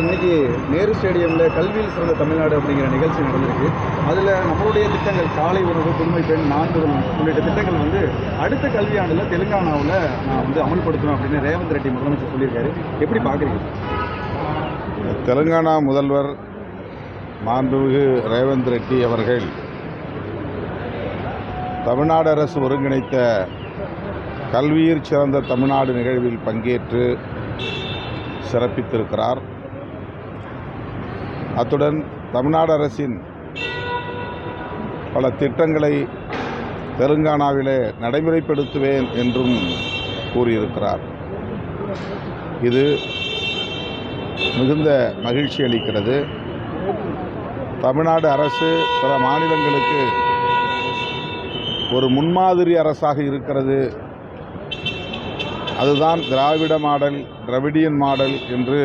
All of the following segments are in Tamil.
இன்றைக்கி நேரு ஸ்டேடியமில் கல்வியில் சிறந்த தமிழ்நாடு அப்படிங்கிற நிகழ்ச்சி நடந்திருக்கு. அதில் நம்மளுடைய திட்டங்கள் காலை உணவு புதுமை பெண் நான்குதல் உள்ளிட்ட திட்டங்கள் வந்து அடுத்த கல்வியாண்டில் தெலுங்கானாவில் நான் வந்து அமல்படுத்தணும் அப்படின்னு ரேவந்த் ரெட்டி முதலமைச்சர் சொல்லியிருக்காரு. எப்படி பார்க்குறீங்க? தெலுங்கானா முதல்வர் மாண்புமிகு ரேவந்த் ரெட்டி அவர்கள் தமிழ்நாடு அரசு ஒருங்கிணைத்த கல்வியில் சிறந்த தமிழ்நாடு நிகழ்வில் பங்கேற்று சிறப்பித்திருக்கிறார். அத்துடன் தமிழ்நாடு அரசின் பல திட்டங்களை தெலுங்கானாவிலே நடைமுறைப்படுத்துவேன் என்றும் கூறியிருக்கிறார். இது மிகுந்த மகிழ்ச்சி அளிக்கிறது. தமிழ்நாடு அரசு பிற மாநிலங்களுக்கு ஒரு முன்மாதிரி அரசாக இருக்கிறது. அதுதான் திராவிட மாடல் திராவிடியன் மாடல் என்று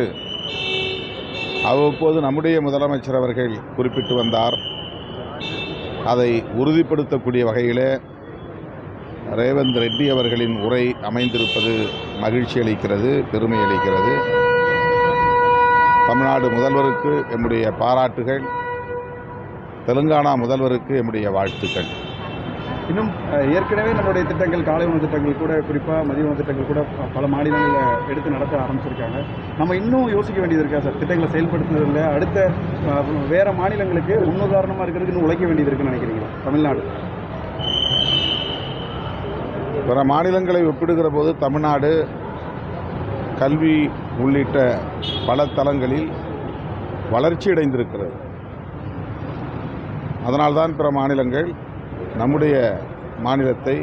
அவ்வப்போது நம்முடைய முதலமைச்சர் அவர்கள் குறிப்பிட்டு வந்தார். அதை உறுதிப்படுத்தக்கூடிய வகையிலே ரேவந்த் ரெட்டி அவர்களின் உரை அமைந்திருப்பது மகிழ்ச்சி அளிக்கிறது பெருமை அளிக்கிறது. தமிழ்நாடு முதல்வருக்கு என்னுடைய பாராட்டுகள். தெலுங்கானா முதல்வருக்கு என்னுடைய வாழ்த்துக்கள். இன்னும் ஏற்கனவே நம்மளுடைய திட்டங்கள் காலை உணவு திட்டங்கள் கூட குறிப்பாக மதிய உணவு திட்டங்கள் கூட பல மாநிலங்களில் எடுத்து நடத்த ஆரம்பிச்சிருக்காங்க. நம்ம இன்னும் யோசிக்க வேண்டியது இருக்கா சார்? திட்டங்களை செயல்படுத்துறதில்ல அடுத்த வேறு மாநிலங்களுக்கு முன்னுதாரணமாக இருக்கிறதுக்கு இன்னும் உழைக்க வேண்டியது இருக்குன்னு நினைக்கிறீங்களா? தமிழ்நாடு. பிற மாநிலங்களை ஒப்பிடுகிற போது தமிழ்நாடு கல்வி உள்ளிட்ட பல தளங்களில் வளர்ச்சி அடைந்திருக்கிறது அதனால்தான் பிற மாநிலங்கள் நம்முடைய மாநிலத்தை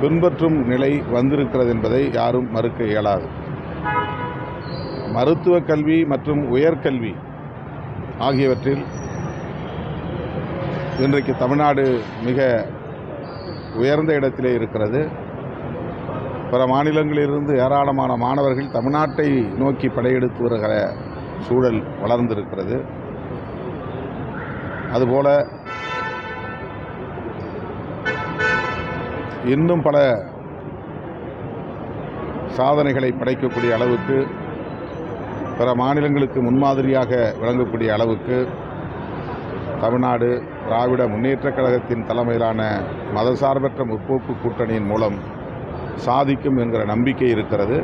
பின்பற்றும் நிலை வந்திருக்கிறது என்பதை யாரும் மறுக்க இயலாது. மருத்துவ கல்வி மற்றும் உயர்கல்வி ஆகியவற்றில் இன்றைக்கு தமிழ்நாடு மிக உயர்ந்த இடத்திலே இருக்கிறது. பிற மாநிலங்களிலிருந்து ஏராளமான மாணவர்கள் தமிழ்நாட்டை நோக்கி படையெடுத்து வருகிற சூழல் வளர்ந்திருக்கிறது. அதுபோல இன்னும் பல சாதனைகளை படைக்கக்கூடிய அளவுக்கு பிற மாநிலங்களுக்கு முன்மாதிரியாக விளங்கக்கூடிய அளவுக்கு தமிழ்நாடு திராவிட முன்னேற்றக் கழகத்தின் தலைமையிலான மதசார்பற்ற முற்போக்கு கூட்டணியின் மூலம் சாதிக்கும் என்கிற நம்பிக்கை இருக்கிறது.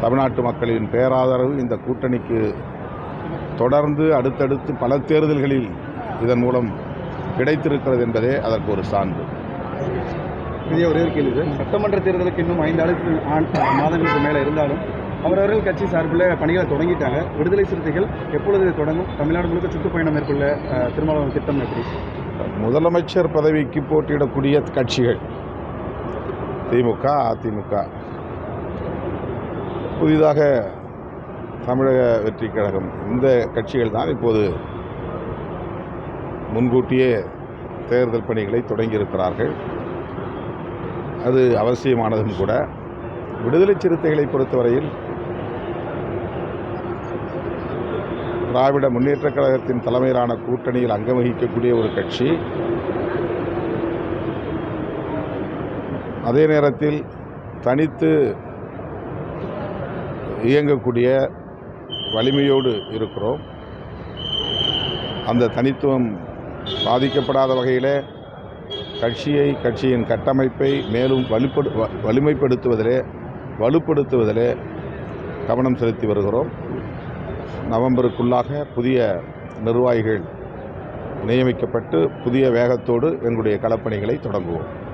தமிழ்நாட்டு மக்களின் பேராதரவு இந்த கூட்டணிக்கு தொடர்ந்து அடுத்தடுத்து பல தேர்தல்களில் இதன் மூலம் கிடைத்திருக்கிறது என்பதே அதற்கு ஒரு சான்று. இதே ஒரே ஒரு கேள்வி சார். சட்டமன்ற தேர்தலுக்கு இன்னும் ஐந்து ஆளுக்கு ஆண்- மாதங்களுக்கு மேலே இருந்தாலும் அவரவர்கள் கட்சி சார்பில் பணிகளை தொடங்கிட்டாங்க. விடுதலை சிறுத்தைகள் எப்பொழுது தொடங்கும்? தமிழ்நாடு முழுக்க சுற்றுப்பயணம் மேற்கொள்ள திருமாவளவன் திட்டம் எப்படி? முதலமைச்சர் பதவிக்கு போட்டியிடக்கூடிய கட்சிகள். திமுக அதிமுக. புதிதாக தமிழக வெற்றி கழகம். இந்த கட்சிகள் தான் இப்போது முன்கூட்டியே தேர்தல் பணிகளை தொடங்கியிருக்கிறார்கள். அது அவசியமானதும் கூட. விடுதலை சிறுத்தைகளை பொறுத்தவரையில் திராவிட முன்னேற்றக் கழகத்தின் தலைமையிலான கூட்டணியில் அங்கம் வகிக்கக்கூடிய ஒரு கட்சி. அதே நேரத்தில் தனித்து இயங்கக்கூடிய வலிமையோடு இருக்கிறோம். அந்த தனித்துவம் பாதிக்கப்படாத வகையில் கட்சியை கட்சியின் கட்டமைப்பை மேலும் வலுப்படு வ- வலிமைப்படுத்துவதிலே வலுப்படுத்துவதிலே கவனம் செலுத்தி வருகிறோம். நவம்பருக்குள்ளாக புதிய நிர்வாகிகள் நியமிக்கப்பட்டு புதிய வேகத்தோடு எங்களுடைய களப்பணிகளை தொடங்குவோம்.